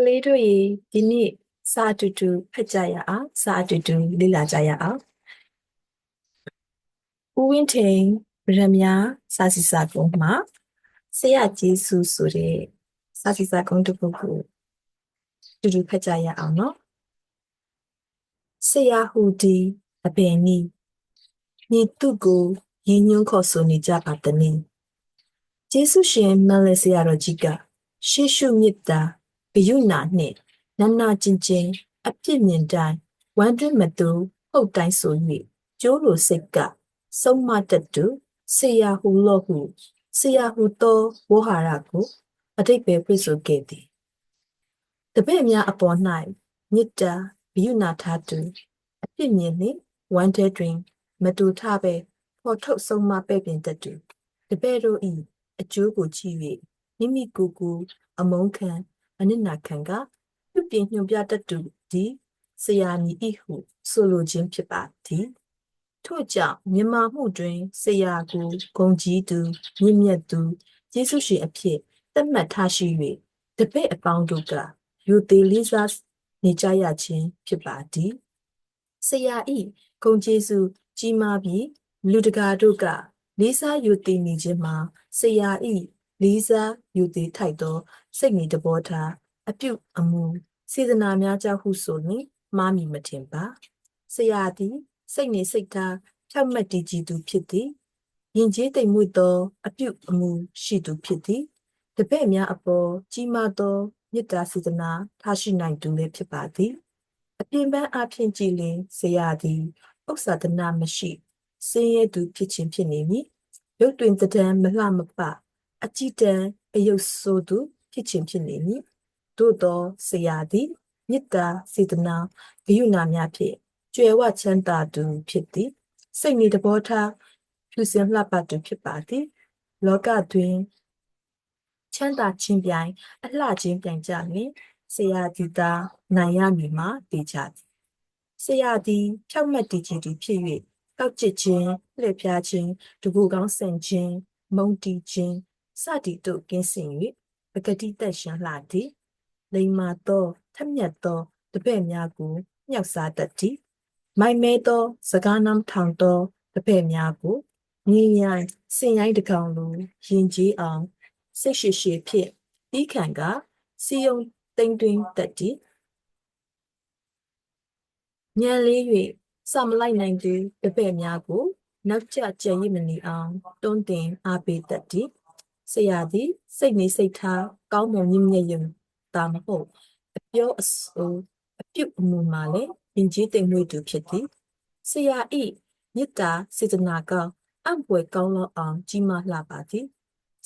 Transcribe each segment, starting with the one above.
ကလေးတို့ရေဒီနေ့စာအတူတူဖတ်ကြရအောင်စာအတူတူလေ့လာကြရအောင်ဦးဝင်းထိန်ဗရမ ्या စာစီစာကုန်းမှာဆရာကျေးဇူးဆိုတဲ့စာစီစာကုန်းတစ်ပုဒ်ကိုအတူတူဖတ်ကြရအောင်နော်ဆရာဟူဒီအပင်နီညီသူကိုရင်းညွှန်းခေါ်ဆိုနေကြပါတနည်းကျေးဇူးရှင်မလဲဆရာတော်ကြီးကရှေးရှုမြတ်တာဂ ယုဏနှင့်နန္နာချင်းချင်းအပြစ်မြင်တိုင်းဝမ်းတွင်မသူဟုတ်တိုင်းဆို၍ကျိုးလိုစိတ်ကဆုံးမတတ်သူဆေယဟုလောဟုဆေယဟုသောဝဟာရကိုအတိတ်ပဲပြဆိုခဲ့သည်တပည့်များအပေါ်၌မေတ္တာဘိယုနာထားသူအပြစ်မြင်နှင့်ဝမ်းထဲတွင်မတူထပဲဖော်ထုတ်ဆုံးမပဲ့ပြင်တတ်သူတပည့်တို့၏အကျိုးကိုကြည့်၍မိမိကိုယ်ကိုအမုန်းခံ အနစ်နာခံကပြုပြင်ညွှန်ပြတတ်သူသည်ဆရာမည်ဤဟုဆိုလိုခြင်းဖြစ်ပါသည်ထို့ကြောင့်မြမမှုတွင်ဆရာကိုဂုံကြီးသူမြင့်မြတ်သူယေရှုရှင်အဖြစ်သတ်မှတ်ထားရှိ၍တပည့်အပေါင်းတို့ကယူသေးလေးစားနေကြရခြင်းဖြစ်ပါသည်ဆရာဤဂုံကျေးဇူးကြီးမားပြီးလူတကာတို့ကလေးစားယူတည်နေခြင်းမှာဆရာဤ လေးစားယူတည်ထိုက်သော စိတ်နေတဘောထားအပြုအမူစေတနာများကြောင့်ဟုဆိုရင်မှားမည်မထင်ပါဆရာသည်စိတ်နေစိတ်ထားဖြောက်မတ်တည်ကြည်သူဖြစ်သည်ယဉ်ကျေးသိမ်မွေ့သော အပြုအမူရှိသူဖြစ်သည်တပည့်များအပေါ်ကြီးမားသောမေတ္တာစေတနာထားရှိနိုင်သူလည်းဖြစ်ပါသည်အပြင်ပန်းအဖြစ်ကြည်လင်ဆရာသည်ဥစ္စာဒနာမရှိစင်းရဲသူဖြစ်ခြင်းဖြစ်နေမည်ရုပ်တွင်တံမလှမပ အကြည်တံအယုတ်ဆိုသူဖြစ်ခြင်းဖြစ်နေမည်သို့သောဆရာသည်မေတ္တာစေတနာဂရုဏာများဖြင့်ကြွယ်ဝချမ်းသာသူဖြစ်သည်စိတ်နေတဘောထားဖြူစင်လှပသူဖြစ်ပါသည်လောကတွင်ချမ်းသာခြင်းပြိုင်အလှခြင်းပြိုင်ကြလင်ဆရာဒီတာနိုင်ရမည်မှာတည်ကြသည်ဆရာသည်ဖြောက်မတ်တည်ကြည်သူဖြစ်၍တောက်ကျစ်ခြင်းလှည့်ဖျားခြင်းတကူကောင်းဆင်ခြင်းမုံတီခြင်း စသည်တို့ကင်းစင်၍ပဂတိတက်ရှင်းလှသည်လိမ္မာသောထက်မြက်သောတပည့်များကိုမြောက်စားတတ်သည်မိုင်မဲသောစကားနမ်းထောင်သောတပည့်များကိုငြိညာစင်ရိုင်းတကောင်လိုယင်ကြီးအောင်စိတ်ရှိရှိဖြင့်တီးခံကစီယုံတိမ်တွင်တတ်သည်ညံလေး၍စမလိုက်နိုင်သူတပည့်များကို နောက်ကျကြံရည်မနေအောင်တွန်းတင်အားပေးတတ်သည် ဆရာသည်စိတ်နေစိတ်ထားကောင်းမွန်မြင့်မြတ်ယုံတာမဟုတ်အပြောအဆိုအပြုအမူမှာလည်းယဉ်ကျေးသိမ်မွေ့သူဖြစ်သည်ဆရာဤမေတ္တာစေတနာကအံ့ဖွယ်ကောင်းလောအောင်ကြီးမားလှပါသည်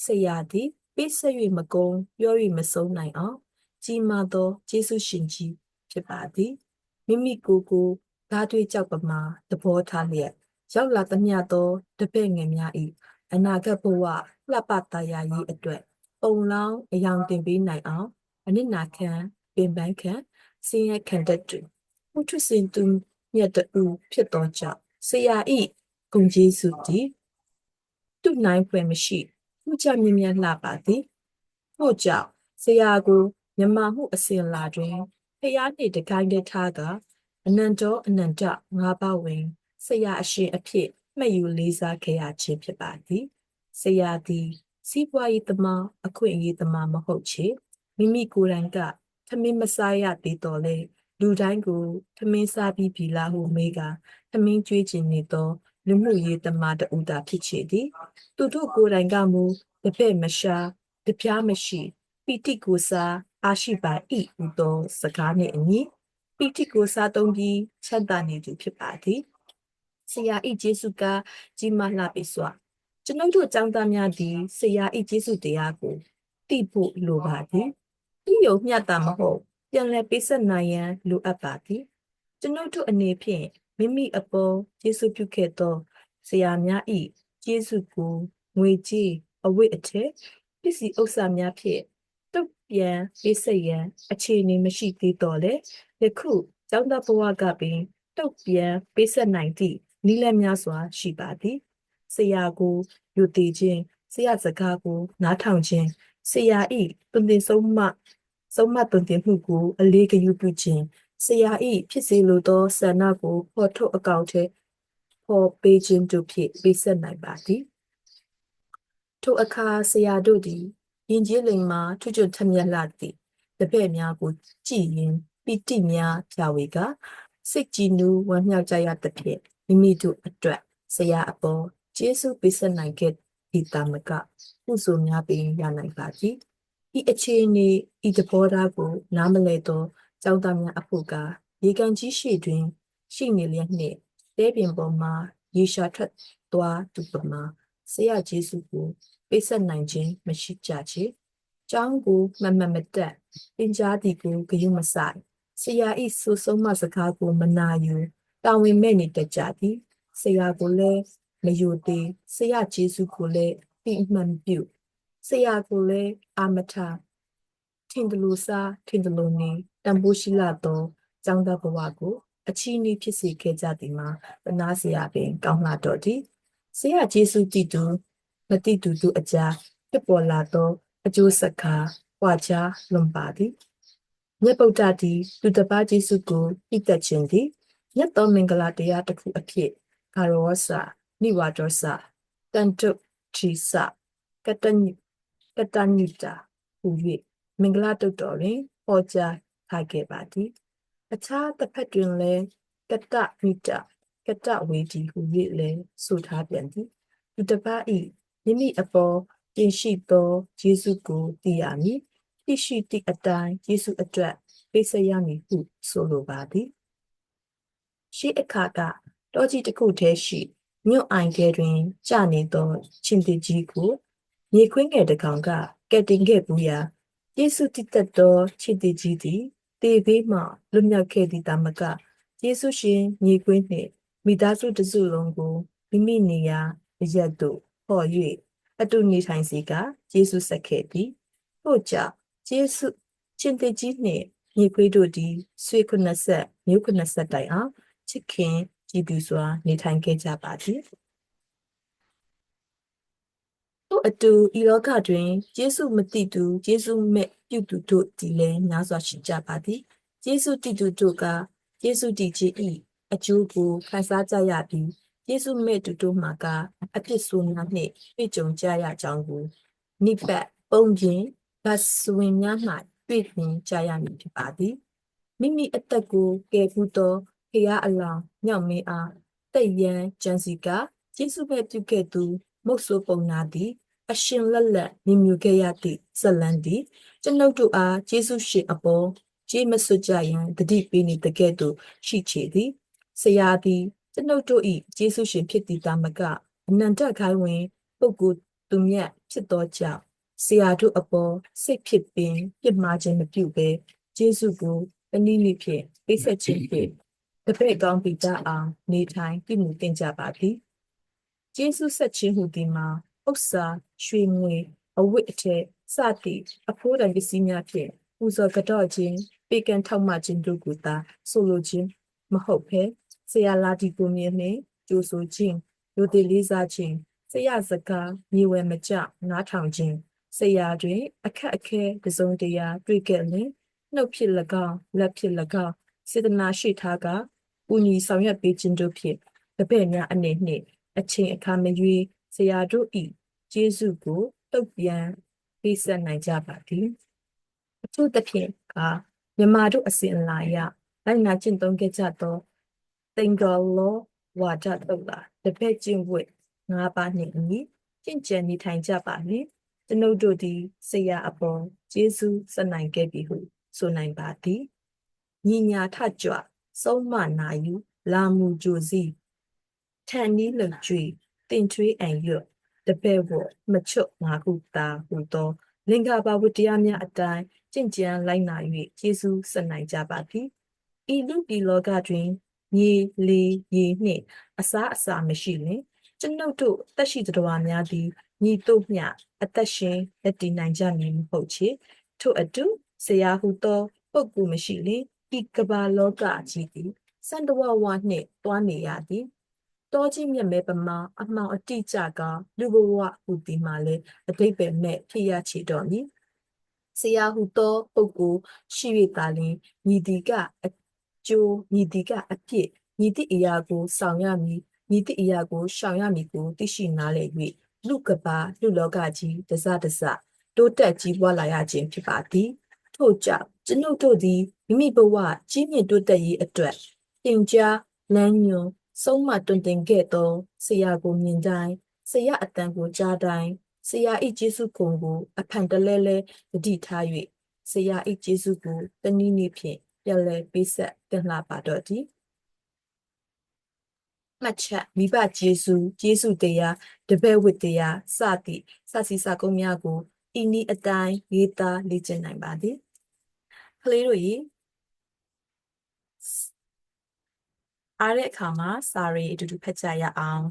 ဆရာသည်ပေးဆက်၍မကုန်းပြော၍မဆုံးနိုင်အောင်ကြီးမားသောကျေးဇူးရှင်ကြီးဖြစ်ပါသည်မိမိကိုယ်ကိုဓာတ်တွေကြောက်ပမာသဘောထားလျက်ရောက်လာသမျှသောတပည့်ငယ်များ၏အနာဂတ်ဘဝ လှပတာယာရေးအတွက်ပုံလောင်းအယောင်တင်ပေးနိုင်အောင်အနစ်နာခံပင်ပန်းခံစင်ရခံတတ်သူမှုထစင်သူမြတ်တူဖြစ်သောကြောင့်ဆရာဤဂုံကျေးဇူးသည်သူနိုင်ဖွယ်မရှိမှုချမြင်မြတ်လှပါသည်ထို့ကြောင့်ဆရာကိုမြမမှုအစဉ်လာတွင်ဖျားနှင့်တကိုင်းတထားကအနန္တောအနန္တငါးပါးဝင်ဆရာအရှင်အဖြစ်မှတ်ယူလေးစားခဲ့ရခြင်းဖြစ်ပါသည် ဆရာသည်စီးပွားရေးသမားအခွင့်အရေးသမားမဟုတ်ချေမိမိကိုယ်တိုင်ကသမင်းမစားရသေးတော်လဲလူတိုင်းကိုသမင်းစားပြီးပြီလားဟုမေးကသမင်းကြွေးခြင်းနေသောလူမှုရေးသမားတဦးသာဖြစ်ချေသည် သူတို့ကိုယ်တိုင်ကမူတပဲ့မရှာတပြားမရှိပီတိကိုစားအာရှိပါဤဟူသောစကားနှင့်အညီပီတိကိုစားသုံးပြီးချက်တာနေသူဖြစ်ပါသည်ဆရာဤကျေးဇူးကကြီးမားလှပြီစွာ ကျွန်ုပ်တို့ចောင်းသားများသည်ဆရာဤကျေးဇူးတရားကိုသိဖို့လိုပါသည်ဤယုံမျှတာမဟုတ်ပြန်လည်ပေးဆက်နိုင်ရန်လိုအပ်ပါသည်ကျွန်ုပ်တို့အနေဖြင့်မိမိအပေါ်ယေရှုပြုခဲ့သောဆရာများဤယေရှုကိုငွေကြေးအဝိအထက်ပစ္စည်းဥစ္စာများဖြင့်တုတ်ပြန်ပေးဆက်ရန်အခြေအနေမရှိသေးတော့လေယခုကျောင်းသားဘဝကပင်တုတ်ပြန်ပေးဆက်နိုင်သည့်နိလများစွာရှိပါသည် ဆရာကိုယူတည်ခြင်းဆရာစကားကိုနားထောင်ခြင်းဆရာဤတွင်တင်ဆုံးမှဆုံးမသွန်သင်မှုကိုအလေးဂရုပြုခြင်းဆရာဤဖြစ်စေလိုသောဆန္ဒကိုဖော်ထုတ်အကောင့်ထဲဖော်ပေးခြင်းတို့ဖြင့်ပေးဆက်နိုင်ပါသည်ထိုအခါဆရာတို့သည်ယဉ်ကျေးလိမ်မှာထွကျွတ်ထမြက်လာသည့်တပည့်များကိုကြည်ရင်ပီတိများဖြာဝေကစိတ်ကြည်နူးဝမ်းမြောက်ကြရသဖြင့်မိမိတို့အတွက်ဆရာအပေါ် ကျေးဇူးပေးဆက်နိုင်ခဲ့ဒီတာမကကုသိုလ်များပင်ရနိုင်ပါသည်ဤအခြေအနေဤသဘောထားကို နားမလည်သောကျောင်းသားများအဖို့ကရေကန်ကြီးရှိတွင် ရှိနေလျက်နှင့်တဲပင်ပေါ်မှာရေရှာထွက်သွားသူပမာဆရာဂျေစုကိုပေးဆက်နိုင်ခြင်းမရှိကြချေကျောင်းကိုမမမတက်ပင်ကြားသည်ကိုဂရုမဆိုင်ဆရာဤဆူဆုံးမစကားကိုမနာယူတာဝန်မဲ့နေတတ်ကြသည်ဆရာကိုလည်း မယိုသေးဆရာဂျေစုကိုလည်းပြီးမှန်ပြုဆရာကိုလည်းအာမထထင်တယ်လို့စားထင်တယ်လို့နေတန်ဖိုးရှိလာသောကျောင်းသားဘဝကိုအချီးနှီးဖြစ်စေခဲ့ကြသည်မှာတနာစရာပင် ကောင်းလာတော့သည်ဆရာဂျေစုတည်သူမတိတူသူအကြားဖြစ်ပေါ်လာသောအကျိုးစကားပွားချလွန်ပါသည်မြတ်ဗုဒ္ဓသည်သူတစ်ပါးဂျေစုကိုပြည့်သက်ခြင်းသည်မြတ်သောမင်္ဂလာတရားတစ်ခုအဖြစ်ကာရောဆာ နိဝါဒောဆာတန်တုထီဆာကတညကတညုတာဟူ၍မင်္ဂလာတုတ်တော်တွင်ဟောကြားထားခဲ့ပါသည်အခြားတစ်ဖက်တွင်လည်းကတမိတာကတဝေဒီဟူ၍လည်းဆိုထားပြန်သည်သူတစ်ပါးဤမိမိအပေါ်တင်ရှိသောယေရှုကိုသိရမည်သိရှိသည့်အတိုင်းယေရှုအတွက်ပေးဆက်ရမည်ဟုဆိုလိုပါသည်ရှိအခါကတောကြီးတစ်ခုတည်းရှိ မြို့အိုင်ထဲတွင်ကြာနေသောချင်းတကြီးကိုမြေခွင်းငယ်တစ်ကောင်ကကက်တင်ခဲ့ဘူးရာယေရှုတည်တတ်သောချင်းတကြီးသည်တေဘေးမှလွတ်မြောက်ခဲ့သည့်တာမကယေရှုရှင်မြေခွင်းနှင့်မိသားစုတစုလုံးကိုမိမိနေရာအရက်သို့ဟော်၍အတူနေထိုင်စေကယေရှုဆက်ခဲ့သည်ထို့ကြောင့်ယေရှုချင်းတကြီးနှင့်မြေခွေးတို့သည်ဆွေခုနှစ်ဆက်မြို့ခုနှစ်ဆက်တိုင်အောင်ချစ်ခင် ကြည်ပြူစွာနေထိုင်ခဲ့ကြပါသည်တို့အတူဤလောကတွင်ယေရှုမတိသူယေရှုမဲ့ပြုသူတို့ဒီလည်းများစွာရှိကြပါသည်ယေရှုတိသူတို့ကယေရှုတည်ခြင်းဤအကျိုးကိုခံစားကြရပြီးယေရှုမဲ့သူတို့မှာကအဖြစ်ဆိုးများနှင့်တွေ့ကြုံကြရကြောင်းကိုနိပတ်ပုံပြင်ဗတ်စွင်များမှတွေ့မြင်ကြရမည်ဖြစ်ပါသည်မိမိအသက်ကိုကယ်ဖို့သော ဖရာအလောင်းမြောက်မင်းအားတိတ်ရန်ဂျန်စီကယေရှုပဲပြုခဲ့သူမုတ်ဆိုးပုံနာသည်အရှင်လက်လက်မြင်မြူခဲ့ရသည့်ဇလန်သည်ကျွန်ုပ်တို့အားယေရှုရှင်အပေါ်ကြေးမစွကြရန်တတိပေးနေတကဲ့သို့ရှိချေသည်ဆရာသည်ကျွန်ုပ်တို့၏ယေရှုရှင်ဖြစ်သည်တာမကအနန္တခိုင်းဝင် ပုဂ္ဂိုလ်သူမြတ်ဖြစ်သောကြောင့်ဆရာတို့အပေါ်စိတ်ဖြစ်ပင်ပြစ်မှားခြင်းမပြုဘဲယေရှုကိုအနည်းနည်းဖြင့်ပိတ်ဆက်ခြင်းဖြင့် တပည့်ကောင်းပိတအောင်နေထိုင်ပြုမှုတင်ကြပါသည်ယေရှုဆက်ခြင်းဟူသည်မှာဥစ္စာရွှေငွေအဝတ်အထည်စသည့်အဖိုးတန်ပစ္စည်းများဖြင့်ပူဇော်ကြော့ခြင်းပေကံထောက်မှခြင်းတို့ကိုသာဆိုလိုခြင်းမဟုတ်ဘဲဆရာလာတီကိုမြင်နှင့်ကြိုးဆိုခြင်းလူတည်လေးစားခြင်းဆရာစကားမြေဝဲမကြနားထောင်ခြင်းဆရာတွင် အခက်အခဲတစုံတရာတွေ့ခဲ့လင်နှုတ်ဖြစ်၎င်းလက်ဖြစ်၎င်း စေတနာရှိထားကပူညီဆောင်ရွက်ပေးခြင်းတို့ဖြင့်တပည့်များအနေနှင့်အချိန်အခါမရွေးဆရာတို့ဤကျေးဇူးကိုတုတ်ပြန်ပေးဆက်နိုင်ကြပါသည်အထူးသဖြင့်ကမြမတို့အစဉ်အလာအရလိုက်နာကျင့်သုံးခဲ့ကြသောသင်္ဂလောဝါဒတုတ်လာတပည့်ကျင့်ဝတ်ငါးပါးနှင့်အညီကျင့်ကြံနေထိုင်ကြပါလေကျွန်ုပ်တို့သည်ဆရာအပေါ်ကျေးဇူးဆက်နိုင်ခဲ့ပြီဟုဆိုနိုင်ပါသည် ညီညာထကြွဆုံးမနာယူလာမှုကြိုစီထန်နီးလုံကျွေတင်ထွေးအံရွတ်တပည့်ဝမချွတ်ငါခုတာဟူသောလင်္ကာပါဝတ္တရားများအတိုင်းကြင်ကြံလိုက်နာ၍ယေရှုဆက်နိုင်ကြပါသည်ဤလူဤလောကတွင်မြေလေရေနှင့်အစားအစာမရှိလင်ကျွန်ုပ်တို့တက်ရှိတော်များသည်ညီတို့မျှအသက်ရှင်လက်တည်နိုင်ကြမည်မဟုတ်ချေထို့အတူဆရာဟုသောပုဂ္ဂိုလ်မရှိလင် ဤကဘာလောကကြီးသည်စန္ဒဝဝနှင့်တွားနေရသည်တောကြီးမြတ်မဲပမာအမှောင်အတိကြကလူဘဝဟူသည်မှာလဲအတိတ်ပဲမဲ့ဖြစ်ရချေတော်မည်ဆရာဟုသောပုဂ္ဂိုလ်ရှိ၍သာလျှင်ညီဒီကအကျိုးညီဒီကအပြစ်ညီတိအရာကိုဆောင်ရမည်ညီတိအရာကိုရှောင်ရမည်ကိုသိရှိနားလည်၍လူကဘာလူလောကကြီးတစတစတိုးတက်ကြီးပွားလာရခြင်းဖြစ်ပါသည်ထို့ကြောင့် ကျွန်ုပ်တို့သည်မိမိဘဝကြီးမြင့်တိုးတက်ရေးအတွက်တင်ကြားလမ်းညွှန်ဆုံးမတွင်တင်ခဲ့သောဆရာကိုမြင်တိုင်းဆရာအတန်ကိုကြားတိုင်းဆရာ၏ကျေးဇူးကုံကိုအဖန်တလဲလဲတတိထား၍ဆရာ၏ကျေးဇူးကိုတနည်းနည်းဖြင့်ပြန်လည်ပေးဆက်တင်လှပါတော့သည်မှတ်ချက်မိဘကျေးဇူးကျေးဇူးတရားတပည့်ဝတ်တရားစသည်စစီစကုံးများကိုဤနည်းအတိုင်းရေးသားလေ့ကျင့်နိုင်ပါသည် ကလေးတို့ရေအားတဲ့အခါမှာစာရီအတူတူဖတ်ကြရအောင်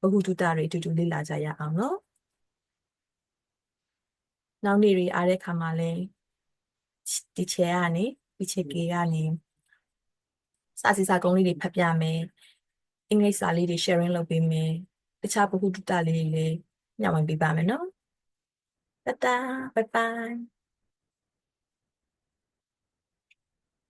ဘဟုတုတတွေအတူတူလေ့လာကြရအောင်နော်နောက်နေ့တွေအားတဲ့အခါမှာလည်းဒီချေကနေဒီချေကေကနေစာစီစာကုံးလေးတွေဖတ်ပြမယ်အင်္ဂလိပ်စာလေးတွေ sharing လုပ်ပေးမယ်တခြားဘဟုတုတလေးတွေလည်းညှဝင့်ပေးပါမယ်နော်တတာဘိုင်ဘိုင်